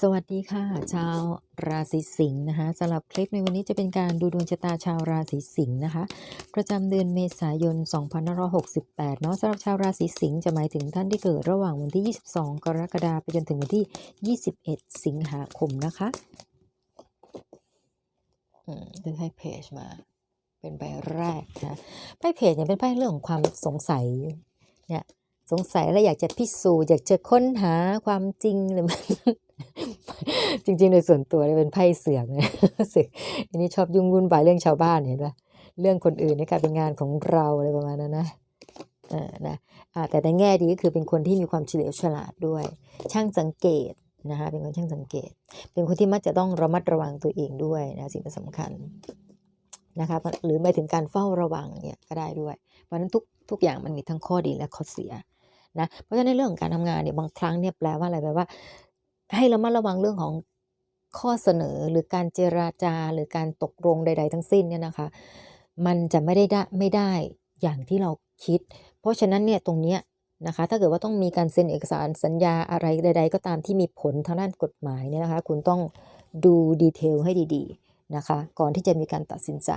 สวัสดีค่ะ ชาวราศีสิงห์นะคะสำหรับคลิปในวันนี้จะเป็นการดูดวงชะตาชาวราศีสิงห์นะคะ ประจำเดือนเมษายน 2568 เนาะสำหรับชาวราศีสิงห์จะหมายถึงท่านที่เกิดระหว่างวันที่ 22 กรกฎาคมไปจนถึงวันที่ 21 สิงหาคมนะคะอืมจะให้เพจมา เป็นใบแรกนะไพ่เพจเนี่ยเป็นไพ่เรื่องของความสงสัยเนี่ยสงสัยแล้วอยากจะพิสูจน์อยากจะค้นหาความจริงหรือมัน จริงๆ โดยส่วนตัวเนี่ยเป็นไพ่เสือกนะเสือกอันนี้ชอบยุ่งวุ่นวายเรื่องชาวบ้านเห็นปะเรื่องคนอื่นนี่กลายเป็นงานของเราอะไรประมาณนั้นนะเออนะอ่าแต่ในแง่ดีก็คือเป็นคนที่มีความเฉลียวฉลาดด้วย ช่างสังเกตนะคะเป็นคนช่างสังเกต เป็นคนที่มักจะต้องระมัดระวังตัวเองด้วยนะสิ่งสำคัญนะคะหรือหมายถึงการเฝ้าระวังเนี่ยก็ได้ด้วย เพราะฉะนั้นทุกทุกอย่างมันมีทั้งข้อดีและข้อเสียนะเพราะฉะนั้นในเรื่องของการทำงานเนี่ยบางครั้งเนี่ยแปลว่าอะไรแปลว่า ให้ระมัดระวังเรื่องของข้อเสนอหรือการเจราจาหรือการตกลงใด ๆ ทั้งสิ้นเนี่ยนะคะ มันจะไม่ได้ได้ไม่ได้อย่างที่เราคิด เพราะฉะนั้นเนี่ยตรงเนี้ยนะคะ ถ้าเกิดว่าต้องมีการเซ็นเอกสารสัญญาอะไรใด ๆ ก็ตามที่มีผลทางด้านกฎหมายเนี่ยนะคะ คุณต้องดูดีเทลให้ดี ๆนะคะ ก่อนที่จะมีการตัดสินใจ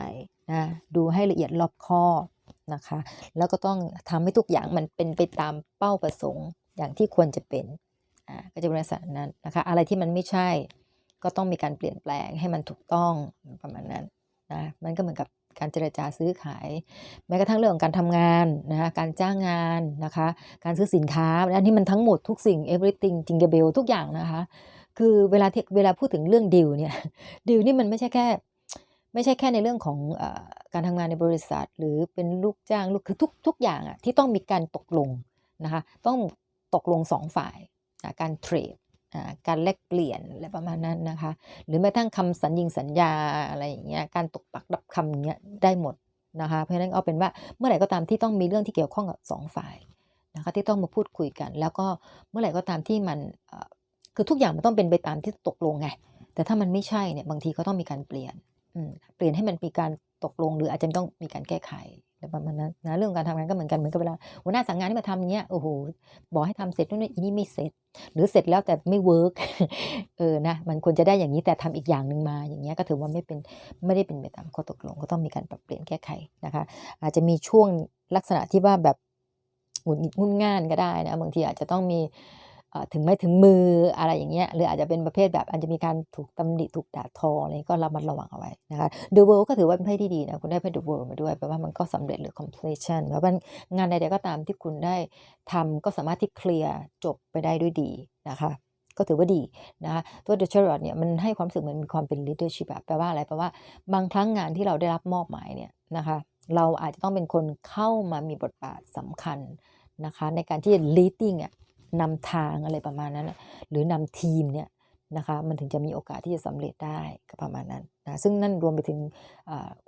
นะดูให้ละเอียดรอบคอบนะคะ แล้วก็ต้องทำให้ทุกอย่างมันเป็นไปตามเป้าประสงค์อย่างที่ควรจะเป็น ก็จะเป็นลักษณะนั้นนะคะ อะไรที่มันไม่ใช่ก็ต้องมีการเปลี่ยนแปลงให้มันถูกต้องประมาณนั้นนะมันก็เหมือนกับการเจรจาซื้อขาย แม้กระทั่งเรื่องของการทำงานนะคะการจ้างงานนะคะ การซื้อสินค้าอันนี้มันทั้งหมดทุกสิ่ง everything จิงเกเบลทุกอย่างนะคะ คือเวลาเวลาพูดถึงเรื่องดีลเนี่ยดีลนี่มันไม่ใช่แค่ไม่ใช่แค่ในเรื่องของอการทำงานในบริษัท หรือเป็นลูกจ้างลูกคือทุกทุกอย่างอะที่ต้องมีการตกลงนะคะ ต้องตกลงสองฝ่ายาการเทรดอ่าการแลกเปลี่ยนอะไรประมาณนั้นนะคะ หรือแม้ทั้งคำสัญญิงสัญญาอะไรอย่างเงี้ยการตกปักรับคำเงี้ยได้หมดนะคะ เพราะฉะนั้นเอาเป็นว่าเมื่อไหร่ก็ตามที่ต้องมีเรื่องที่เกี่ยวข้องกับสองฝ่ายนะคะที่ต้องมาพูดคุยกัน แล้วก็เมื่อไหร่ก็ตามที่มันคือทุกอย่างมันต้องเป็นไปตามที่ตกลงไงแต่ถ้ามันไม่ใช่เนี่ยบางทีก็ต้องมีการเปลี่ยนเปลี่ยนให้มันมีการตกลงหรืออาจจะต้องมีการแก้ไข ประมาณนั้นนะเรื่องการทำงานก็เหมือนกันเหมือนกับเวลาหัวหน้าสั่งงานให้มาทำเนี้ยโอ้โหบอกให้ทำเสร็จนู่นนี่อีนี่ไม่เสร็จ หรือเสร็จแล้วแต่ไม่เวิร์กเออนะมันควรจะได้อย่างนี้แต่ทำอีกอย่างหนึ่งมาอย่างเงี้ยก็ถือว่าไม่เป็นไม่ได้เป็นไปตามข้อตกลงก็ต้องมีการปรับเปลี่ยนแก้ไขนะคะ อาจจะมีช่วงลักษณะที่ว่าแบบหงุดหงิดงุนง่านก็ได้นะบางทีอาจจะต้องมี ถึงไม่ถึงมืออะไรอย่างเงี้ยหรืออาจจะเป็นประเภทแบบอาจจะมีการถูกตำหนิถูกด่าทออะไรก็ระมัดระวังเอาไว้นะคะ The World ก็ถือว่าเป็นไพ่ที่ดีนะคุณได้ไพ่ The World มาด้วยแปลว่ามันก็สำเร็จหรือ completion แปลว่างานใดๆก็ตามที่คุณได้ทำก็สามารถที่เคลียร์จบไปได้ด้วยดีนะคะก็ถือว่าดีนะคะตัว The Chariot เนี่ยมันให้ความรู้สึกเหมือนมีความเป็น leadership แบบแปลว่าอะไรแปลว่าบางครั้งงานที่เราได้รับมอบหมายเนี่ยนะคะเราอาจจะต้องเป็นคนเข้ามามีบทบาทสำคัญนะคะในการที่ leading อะ นำทางอะไรประมาณนั้นหรือนำทีมเนี่ยนะคะมันถึงจะมีโอกาสที่จะสำเร็จได้ก็ประมาณนั้นนะซึ่งนั่นรวมไปถึง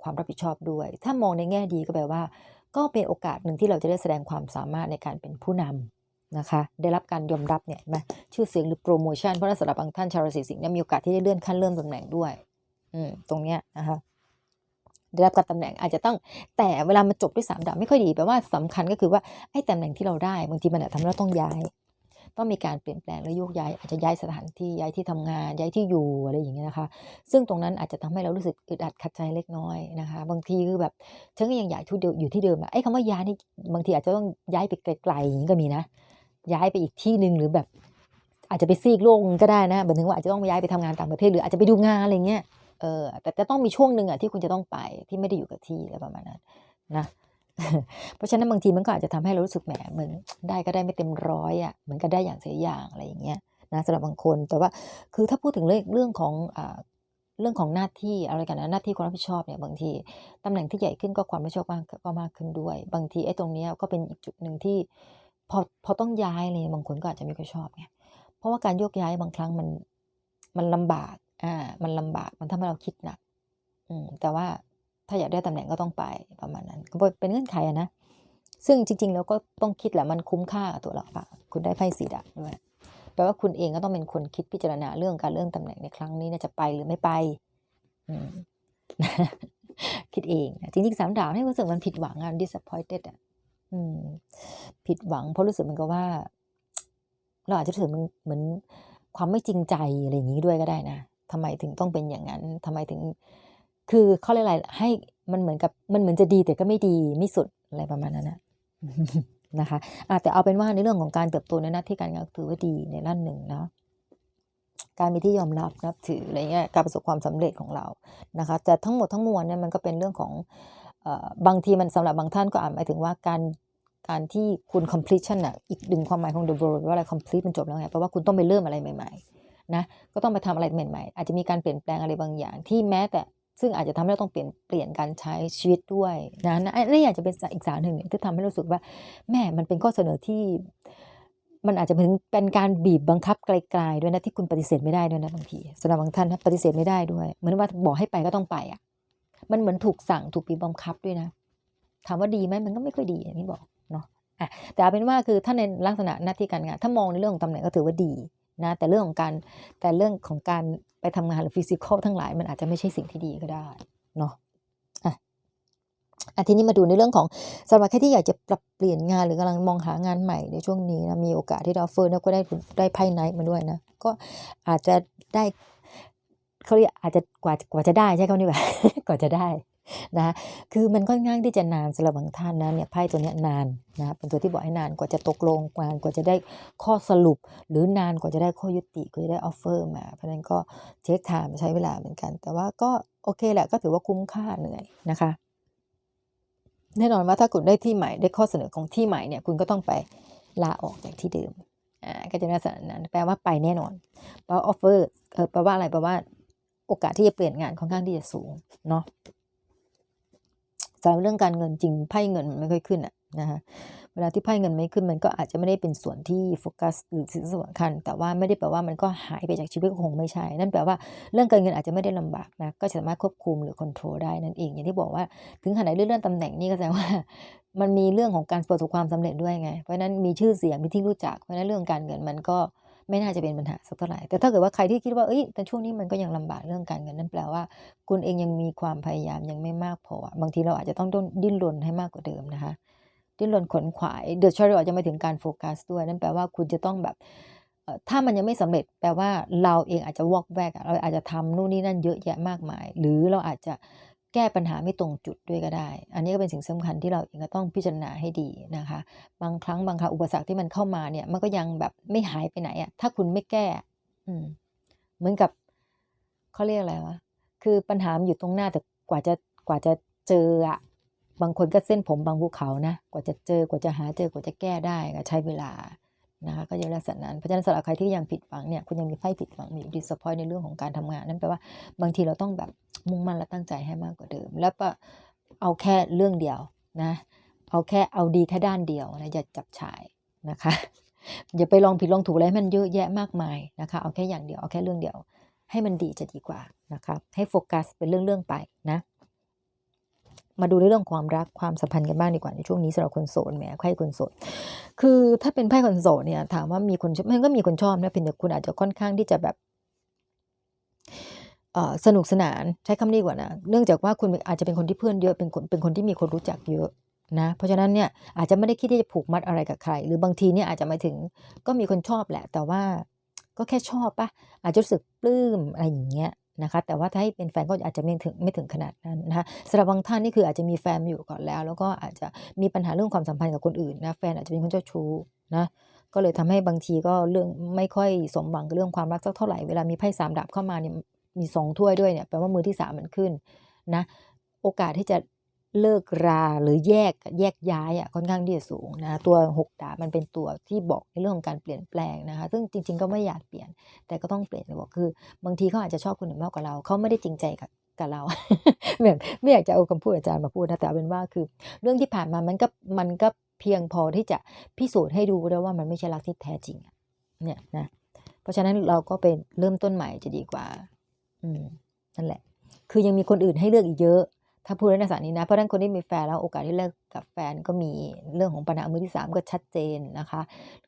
ความรับผิดชอบด้วย ถ้ามองในแง่ดีก็แปลว่า ก็เป็นโอกาสหนึ่งที่เราจะได้แสดงความสามารถในการเป็นผู้นำนะคะได้รับการยอมรับเนี่ยเห็นไหมชื่อเสียงหรือโปรโมชั่นเพราะนั้นสำหรับบางท่านชาวราศีสิงห์เนี่ยมีโอกาสที่จะเลื่อนขั้นเลื่อนตำแหน่งด้วยอืมตรงเนี้ยนะคะได้รับการตำแหน่งอาจจะต้องแต่เวลามาจบด้วยสามดาวไม่ค่อยดีแปลว่าสำคัญก็คือว่าไอ้ตำแหน่งที่เราได้บางทีมันอาจทำให้เราต้องย้าย ต้องมีการเปลี่ยนแปลงและโยกย้ายอาจจะย้ายสถานที่ย้ายที่ทำงานย้ายที่อยู่อะไรอย่างเงี้ยนะคะ ซึ่งตรงนั้นอาจจะทำให้เรารู้สึกอึดอัดขัดใจเล็กน้อยนะคะ บางทีคือแบบฉันก็ยังอยากทุเดิมอยู่ที่เดิมอะไอ้คำว่าย้ายนี่บางทีอาจจะต้องย้ายไปไกลๆอย่างนี้ก็มีนะ ย้ายไปอีกที่หนึ่งหรือแบบ อาจจะไปซีกโลกก็ได้นะหมายถึงว่าอาจจะต้องย้ายไปทำงานต่างประเทศหรืออาจจะไปดูงานอะไรเงี้ยเออแต่จะต้องมีช่วงหนึ่งอะที่คุณจะต้องไปที่ไม่ได้อยู่กับที่อะไรประมาณนั้นนะ เพราะฉะนั้นบางทีมันก็อาจจะทำให้เรารู้สึกแหมเหมือนได้ก็ได้ไม่เต็มร้อยอะเหมือนก็ได้อย่างเสียอย่างอะไรอย่างเงี้ยนะสำหรับบางคน แต่ว่าคือถ้าพูดถึงเรื่องเรื่องของเรื่องของหน้าที่อะไรกันนะหน้าที่ความรับผิดชอบเนี่ยบางทีตำแหน่งที่ใหญ่ขึ้นก็ความรับผิดชอบก็มากขึ้นด้วย บางทีไอ้ตรงเนี้ยก็เป็นอีกจุดหนึ่งที่พอพอต้องย้ายเลยบางคนก็อาจจะไม่ค่อยชอบไงเพราะว่าการโยกย้ายบางครั้งมันมันลำบากอ่ามันลำบากมันทำให้เราคิดหนักอืมแต่ว่า ถ้าอยากได้ตำแหน่งก็ต้องไปประมาณนั้นก็เป็นเงื่อนไขอะนะ ซึ่งจริงๆแล้วก็ต้องคิดแหละมันคุ้มค่ากับตัวเราปล่าคุณได้ไพ่สีดาบด้วยแปลว่าคุณเองก็ต้องเป็นคนคิดพิจารณาเรื่องการเรื่องตำแหน่งในครั้งนี้นะจะไปหรือไม่ไปคิดเองจริงๆสามดาวให้รู้สึกมันผิดหวังอะ disappointed อะอผิดหวังเพราะรู้สึกมือนกับว่า เราอาจจะรู้สึกมันเหมือนความไม่จริงใจอะไรอย่างนี้ด้วยก็ได้นะทำไมถึงต้องเป็นอย่างนั้นทำไมถึง คือเขาเรียกอะไรให้มันเหมือนกับมันเหมือนจะดีแต่ก็ไม่ดีไม่สุดอะไรประมาณนั้นนะนะคะะแต่เอาเป็นว่าในเรื่องของการเติบโตในหน้าที่การงานถือว่าดีในด้านหนึ่งเนาะการมีที่ยอมรับนับถืออะไรเงี้ยการประสบความสำเร็จของเรานะคะแต่ทั้งหมดทั้งมวลเนี่ยมันก็เป็นเรื่องของอบางทีมันสำหรับบางท่านก็อาจหมายถึงว่าการการที่คุณ completion อะอีกดึงความหมายของ the world ว่าอะไร complete มันจบแล้วไงแปลว่าคุณต้องไปเริ่มอะไรใหม่ ๆ นะ ก็ต้องไปทำอะไรใหม่ ๆ อาจจะมีการเปลี่ยนแปลงอะไรบางอย่างที่แม้แต่ ซึ่งอาจจะทำให้เราต้องเปลี่ยนเปลี่ยนการใช้ชีวิตด้วยนะนะนี่อาจจะเป็นอีกสารหนึ่งที่ทำให้รู้สึกว่าแม่มันเป็นข้อเสนอที่มันอาจจะเป็นเป็นการบีบบังคับไกลๆด้วยนะที่คุณปฏิเสธไม่ได้ด้วยนะบางทีสำหรับบางท่านปฏิเสธไม่ได้ด้วย เหมือนว่าบอกให้ไปก็ต้องไปอะ มันเหมือนถูกสั่งถูกบีบบังคับด้วยนะ ถามว่าดีไหมมันก็ไม่ค่อยดีอย่างที่บอกเนาะอะแต่เอาเป็นว่าคือถ้าในลักษณะหน้าที่การงาน ถ้ามองในเรื่องของตำแหน่งก็ถือว่าดี นะแต่เรื่องของการแต่เรื่องของการไปทำงานหรือฟิสิกอลทั้งหลายมันอาจจะไม่ใช่สิ่งที่ดีก็ได้เนาะอะอะทีนี้มาดูในเรื่องของสำหรับใครที่อยากจะปรับเปลี่ยนงานหรือกำลังมองหางานใหม่ในช่วงนี้นะมีโอกาสที่เราเฟิร์นก็ได้ได้ไพ่ไนท์มาด้วยนะก็อาจจะได้เขาเรียกอาจจะกว่ากว่าจะได้ใช่คำนี้แบบกว่าจะได้ นะคือมันค่อนข้างที่จะนานสำหรับบางท่านนะเนี่ยไพ่ตัวนี้นานนะเป็นตัวที่บอกให้นานกว่าจะตกลงนานกว่าจะได้ข้อสรุป หรือนานกว่าจะได้ข้อยุติกว่าจะได้ออฟเฟอร์มาเพราะฉะนั้นก็เช็คไทม์ใช้เวลาเหมือนกัน แต่ว่าก็โอเคแหละก็ถือว่าคุ้มค่าเหนื่อยนะคะแน่นอนว่าถ้าคุณได้ที่ใหม่ได้ข้อเสนอของที่ใหม่เนี่ยคุณก็ต้องไปลาออกจากที่เดิมอ่าก็จะในลักษณะนั้นแปลว่าไปแน่นอนแปลว่าออฟเฟอร์เออแปลว่าอะไรแปลว่าโอกาสที่จะเปลี่ยนงานค่อนข้างที่จะสูงเนาะ สำหรับเรื่องการเงินจริงไพ่เงินมันไม่ค่อยขึ้นอะนะคะเวลาที่ไพ่เงินไม่ขึ้นมันก็อาจจะไม่ได้เป็นส่วนที่โฟกัสหรือสิ่งสำคัญ แต่ว่าไม่ได้แปลว่ามันก็หายไปจากชีวิตคงไม่ใช่ นั่นแปลว่าเรื่องการเงินอาจจะไม่ได้ลำบากนะก็สามารถควบคุมหรือควบคุมได้นั่นเอง อย่างที่บอกว่าถึงขนาดเลื่อนตำแหน่งนี่ก็แสดงว่า มันมีเรื่องของการประสบความสำเร็จด้วยไง เพราะนั้นมีชื่อเสียงมีที่รู้จักเพราะนั้นเรื่องการเงินมันก็ ไม่น่าจะเป็นปัญหาสักเท่าไหร่ แต่ถ้าเกิดว่าใครที่คิดว่าเอ้ยแต่ช่วงนี้มันก็ยังลำบากเรื่องการเงินนั่นแปลว่า คุณเองยังมีความพยายามยังไม่มากพอ บางทีเราอาจจะต้องดิ้นรนให้มากกว่าเดิมนะคะ ดิ้นรนขนขวายเดือะชาร์อาจจะไม่ถึงการโฟกัสด้วยนั่นแปลว่าคุณจะต้องแบบถ้ามันยังไม่สำเร็จแปลว่าเราเองอาจจะวอกแวกเราอาจจะทำนู่นนี่นั่นเยอะแยะมากมาย หรือเราอาจจะ แก้ปัญหาไม่ตรงจุดด้วยก็ได้ อันนี้ก็เป็นสิ่งสำคัญที่เราเองก็ต้องพิจารณาให้ดีนะคะ บางครั้งบางคราวอุปสรรคที่มันเข้ามาเนี่ย มันก็ยังแบบไม่หายไปไหนอะถ้าคุณไม่แก้ อืม เหมือนกับเขาเรียกอะไรวะ คือปัญหามันอยู่ตรงหน้าแต่กว่าจะกว่าจะเจออะบางคนก็เส้นผมบางภูเขานะ กว่าจะเจอกว่าจะหาเจอกว่าจะแก้ได้ก็ใช้เวลา นะคะก็จะลักษณะนั้นเพราะฉะนั้นสำหรับใครที่ยังผิดหวังเนี่ยคุณยังมีไพ่ผิดหวังมีดิสพอยในเรื่องของการทำงานนั่นแปลว่าบางทีเราต้องแบบมุ่งมั่นและตั้งใจให้มากกว่าเดิม แล้วก็เอาแค่เรื่องเดียวนะเอาแค่เอาดีแค่ด้านเดียวนะอย่าจับฉายนะคะอย่าไปลองผิดลองถูกอะไรมันเยอะแยะมากมายนะคะเอาแค่อย่างเดียวเอาแค่เรื่องเดียว ให้มันดีจะดีกว่านะคะให้โฟกัสเป็นเรื่องๆไปนะ มาดูในเรื่องความรักความสัมพันธ์กันบ้างดีกว่าในช่วงนี้สำหรับคนโสดแหมไพ่คนโสดคือถ้าเป็นไพ่คนโสดเนี่ยถามว่ามีคนมันก็มีคนชอบนะเพียงแต่คุณอาจจะค่อนข้างที่จะแบบสนุกสนานใช้คำนี้กว่านะเนื่องจากว่าคุณอาจจะเป็นคนที่เพื่อนเยอะเป็นคนเป็นคนที่มีคนรู้จักเยอะนะเพราะฉะนั้นเนี่ยอาจจะไม่ได้คิดที่จะผูกมัดอะไรกับใคร หรือบางทีเนี่ยอาจจะมาถึงก็มีคนชอบแหละ แต่ว่าก็แค่ชอบปะอาจจะรู้สึกปลื้มอะไรอย่างเงี้ย นะคะ แต่ว่าถ้าให้เป็นแฟนก็อาจจะไม่ถึงไม่ถึงขนาดนั้นนะคะสำหรับบางท่านนี่คืออาจจะมีแฟนอยู่ก่อนแล้ว แล้วก็อาจจะมีปัญหาเรื่องความสัมพันธ์กับคนอื่นนะแฟนอาจจะเป็นคนเจ้าชู้นะก็เลยทำให้บางทีก็เรื่องไม่ค่อยสมหวังกับเรื่องความรักสักเท่าไหร่เวลามีไพ่สามดาบเข้ามาเนี่ยมีสองถ้วยด้วยเนี่ยแปลว่ามือที่สามมันขึ้นนะโอกาสที่จะ เลิกราหรือแยกแยกย้ายอะค่อนข้างที่จะสูงนะตัวหกดาบมันเป็นตัวที่บอกในเรื่องของการเปลี่ยนแปลงนะคะ ซึ่งจริง ๆ ก็ไม่อยากเปลี่ยน แต่ก็ต้องเปลี่ยนบอกคือ บางทีเขาอาจจะชอบคนอื่นมากกว่าเราเขาไม่ได้จริงใจกับกับเราแบบไม่อยากจะเอาคำพูดอาจารย์มาพูดนะแต่เอาเป็นว่าคือ เรื่องที่ผ่านมามันก็มันก็เพียงพอที่จะพิสูจน์ให้ดูได้ว่ามันไม่ใช่รักที่แท้จริงเนี่ยนะเพราะฉะนั้นเราก็เป็นเริ่มต้นใหม่จะดีกว่า อืมนั่นแหละ คือยังมีคนอื่นให้เลือกอีกเยอะ ถ้าพูดในลักษณะนี้นะ เพราะฉะนั้นคนที่มีแฟนแล้วโอกาสที่เลิกกับแฟนก็มีเรื่องของปัญหามือที่สามก็ชัดเจนนะคะ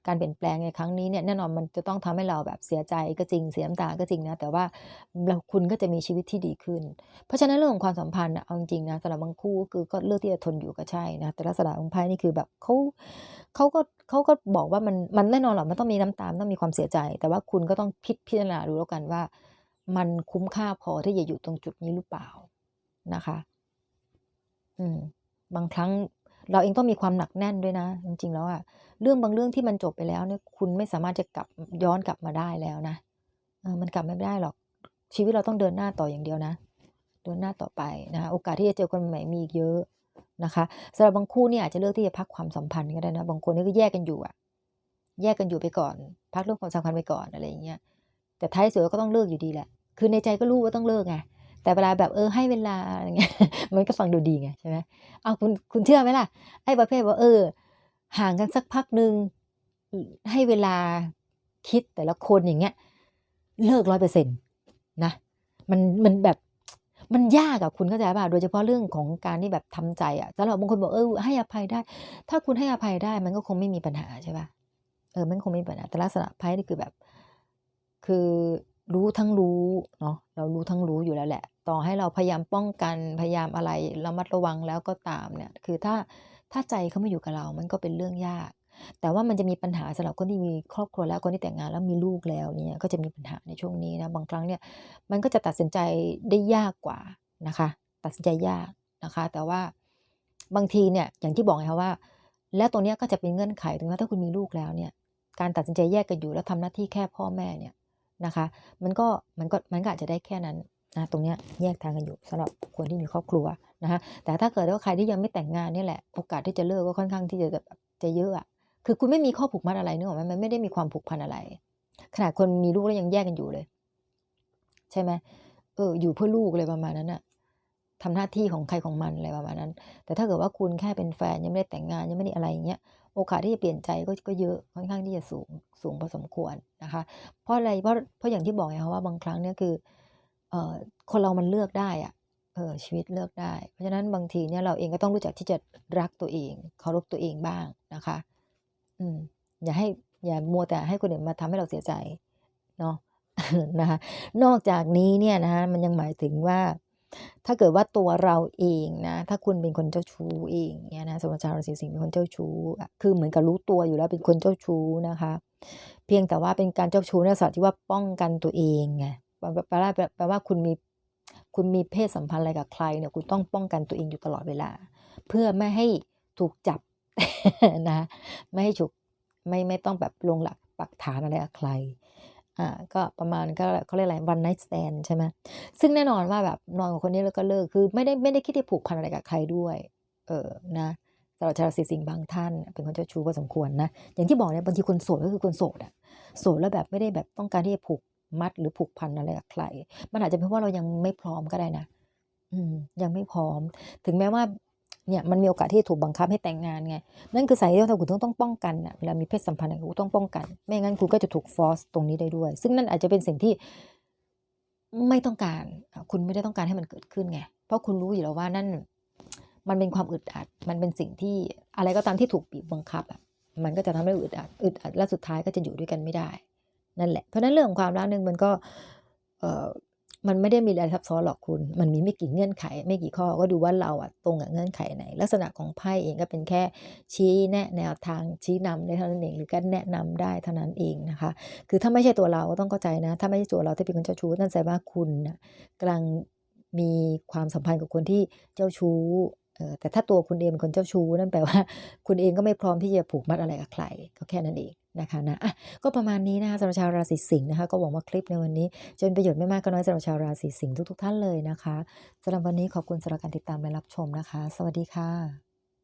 การเปลี่ยนแปลงในครั้งนี้เนี่ยแน่นอนมันจะต้องทำให้เราแบบเสียใจก็จริงเสียน้ำตาก็จริงนะแต่ว่าเราคุณก็จะมีชีวิตที่ดีขึ้น เพราะฉะนั้นเรื่องของความสัมพันธ์อะเอาจริงนะสำหรับบางคู่คือก็เลือกที่จะทนอยู่ก็ใช่นะแต่ลักษณะของไพ่นี่คือแบบเขาเขาก็เขาก็บอกว่ามันมันแน่นอนหรอกมันต้องมีน้ำตาต้องมีความเสียใจ แต่ว่าคุณก็ต้องพิพิจารณาดูแล้วกันว่า มันคุ้มค่าพอที่จะอยู่ตรงจุดนี้หรือเปล่านะคะ อืม บางครั้งเราเองต้องมีความหนักแน่นด้วยนะ จริง ๆ แล้วอะเรื่องบางเรื่องที่มันจบไปแล้วเนี่ย คุณไม่สามารถจะกลับย้อนกลับมาได้แล้วนะเออมันกลับไม่ได้หรอก ชีวิตเราต้องเดินหน้าต่ออย่างเดียวนะ เดินหน้าต่อไปนะคะโอกาสที่จะเจอคนใหม่มีอีกเยอะนะคะสำหรับบางคู่เนี่ยอาจจะเลือกที่จะพักความสัมพันธ์ก็ได้นะ บางคนนี่ก็แยกกันอยู่อะแยกกันอยู่ไปก่อน พักเรื่องความสัมพันธ์ไปก่อนอะไรอย่างเงี้ยแต่ท้ายสุดก็ต้องเลิกอยู่ดีแหละ คือในใจก็รู้ว่าต้องเลิกไง แต่เวลาแบบเออให้เวลาอะไรเงี้ยมันก็ฟังดูดีไงใช่ไหมเอาคุณคุณเชื่อไหมล่ะไอ้ประเภทว่าเออ ห่างกันสักพักหนึ่งให้เวลาคิดแต่ละคนอย่างเงี้ย เลิกร้อยเปอร์เซ็นต์นะมันมันแบบมันยากอะคุณเข้าใจป่ะโดยเฉพาะเรื่องของการที่แบบทำใจอะสำหรับบางคนบอกเออให้อภัยได้ ถ้าคุณให้อภัยได้ มันก็คงไม่มีปัญหาใช่ป่ะเออมันคงไม่มีปัญหาแต่ลักษณะไพ่นี่คือแบบ คือรู้ทั้งรู้เนาะเรารู้ทั้งรู้อยู่แล้วแหละ ต่อให้เราพยายามป้องกันพยายามอะไรระมัดระวังแล้วก็ตามเนี่ยคือถ้าถ้าใจเขาไม่อยู่กับเรา มันก็เป็นเรื่องยาก แต่ว่ามันจะมีปัญหาสำหรับคนที่มีครอบครัวแล้วคนที่แต่งงานแล้วมีลูกแล้วเนี่ยก็จะมีปัญหาในช่วงนี้นะบางครั้งเนี่ยมันก็จะตัดสินใจได้ยากกว่านะคะ ตัดสินใจยากนะคะ แต่ว่าบางทีเนี่ยอย่างที่บอกไงคะว่า แล้วตัวเนี้ยก็จะเป็นเงื่อนไขถึงว่าถ้าคุณมีลูกแล้วเนี่ยการตัดสินใจแยกกันอยู่แล้วทำหน้าที่แค่พ่อแม่เนี่ยนะคะ มันก็มันก็มันก็อาจจะได้แค่นั้น นะตรงนี้แยกทางกันอยู่สำหรับคนที่มีครอบครัวนะคะแต่ถ้าเกิดว่าใครที่ยังไม่แต่งงานนี่แหละโอกาสที่จะเลิกก็ค่อนข้างที่จะแบบจะเยอะอะคือคุณไม่มีข้อผูกมัดอะไรนึกออกไหมมันไม่ได้มีความผูกพันอะไร ขนาดคนมีลูกแล้วยังแยกกันอยู่เลย ใช่ไหมเอออยู่เพื่อลูกอะไรประมาณนั้นอะทำหน้าที่ของใครของมันอะไรประมาณนั้น แต่ถ้าเกิดว่าคุณแค่เป็นแฟนยังไม่ได้แต่งงานยังไม่ได้อะไรอย่างเงี้ย โอกาสที่จะเปลี่ยนใจก็ก็เยอะค่อนข้างที่จะสูงสูงพอสมควรนะคะ เพราะอะไรเพราะเพราะอย่างที่บอกไงคะว่าบางครั้งเนี่ยคือ คนเรามันเลือกได้อะเออชีวิตเลือกได้ เพราะฉะนั้นบางทีเนี่ยเราเองก็ต้องรู้จักที่จะรักตัวเองเคารพตัวเองบ้างนะคะ อืมอย่าให้อย่ามัวแต่ให้คนอื่นมาทำให้เราเสียใจเนาะนะคะนอกจากนี้เนี่ยนะคะมันยังหมายถึงว่า ถ้าเกิดว่าตัวเราเองนะถ้าคุณเป็นคนเจ้าชู้เองเนี่ยนะสมมติชาวราศีสิงห์เป็นคนเจ้าชู้อะคือเหมือนกับรู้ตัวอยู่แล้วเป็นคนเจ้าชู้นะคะ เพียงแต่ว่าเป็นการเจ้าชู้ในลักษณะที่ว่าป้องกันตัวเองไง แปลว่าแปลว่าคุณมีคุณมีเพศสัมพันธ์อะไรกับใครเนี่ยคุณต้องป้องกันตัวเองอยู่ตลอดเวลา เพื่อไม่ให้ถูกจับนะไม่ให้ถูกไม่ไม่ต้องแบบลงหลักปักฐานอะไรกับใครอ่าก็ประมาณก็เขาเรียกอะไร one night stand ใช่ไหมซึ่งแน่นอนว่าแบบนอนกับคนนี้แล้วก็เลิกคือไม่ได้ไม่ได้คิดที่ผูกพันอะไรกับใครด้วยเออนะสำหรับชาวราศีสิงห์บางท่านเป็นคนเจ้าชู้พอสมควรนะอย่างที่บอกเนี่ยบางทีคนโสดก็คือคนโสดอะโสดแล้วแบบไม่ได้แบบต้องการที่จะผูก มัดหรือผูกพันอะไรกับใคร มันอาจจะเป็นเพราะว่าเรายังไม่พร้อมก็ได้นะอืมยังไม่พร้อม ถึงแม้ว่าเนี่ยมันมีโอกาสที่จะถูกบังคับให้แต่งงานไง นั่นคือสาเหตุที่คุณต้องต้องป้องกันอะเวลามีเพศสัมพันธ์เนี่ยคุณต้องป้องกัน ไม่งั้นคุณก็จะถูกฟอร์สตรงนี้ได้ด้วย ซึ่งนั่นอาจจะเป็นสิ่งที่ไม่ต้องการ คุณไม่ได้ต้องการให้มันเกิดขึ้นไง เพราะคุณรู้อยู่แล้วว่านั่น มันเป็นความอึดอัด มันเป็นสิ่งที่อะไรก็ตามที่ถูกบีบบังคับอะมันก็จะทำให้อึดอัด อึดอัด และสุดท้ายก็จะอยู่ด้วยกันไม่ได้ นั่นแหละ เพราะนั้นเรื่องของความรักหนึ่งมันก็เออมันไม่ได้มีอะไรซับซ้อนหรอกคุณ มันมีไม่กี่เงื่อนไข ไม่กี่ข้อ ก็ดูว่าเราอะตรงกับเงื่อนไขไหน ลักษณะของไพ่เองก็เป็นแค่ชี้แนะแนวทางชี้นำได้เท่านั้นเอง หรือก็แนะนำได้เท่านั้นเองนะคะ คือถ้าไม่ใช่ตัวเราก็ต้องเข้าใจนะ ถ้าไม่ใช่ตัวเราที่เป็นคนเจ้าชู้นั่นแสดงว่าคุณนะกำลังมีความสัมพันธ์กับคนที่เจ้าชู้แต่ถ้าตัวคุณเองเป็นคนเจ้าชู้นั่นแปลว่า คุณเองก็ไม่พร้อมที่จะผูกมัดอะไรกับใครก็แค่นั้นเอง นะคะนะะก็ประมาณนี้นะคะสำหรับชาวราศีสิงห์นะคะ ก็หวังว่าคลิปในวันนี้จะเป็นประโยชน์ไม่มากก็น้อยสำหรับชาวราศีสิงห์ทุกๆท่านเลยนะคะสำหรับวันนี้ขอบคุณสำหรับการติดตามและรับชมนะคะ สวัสดีค่ะ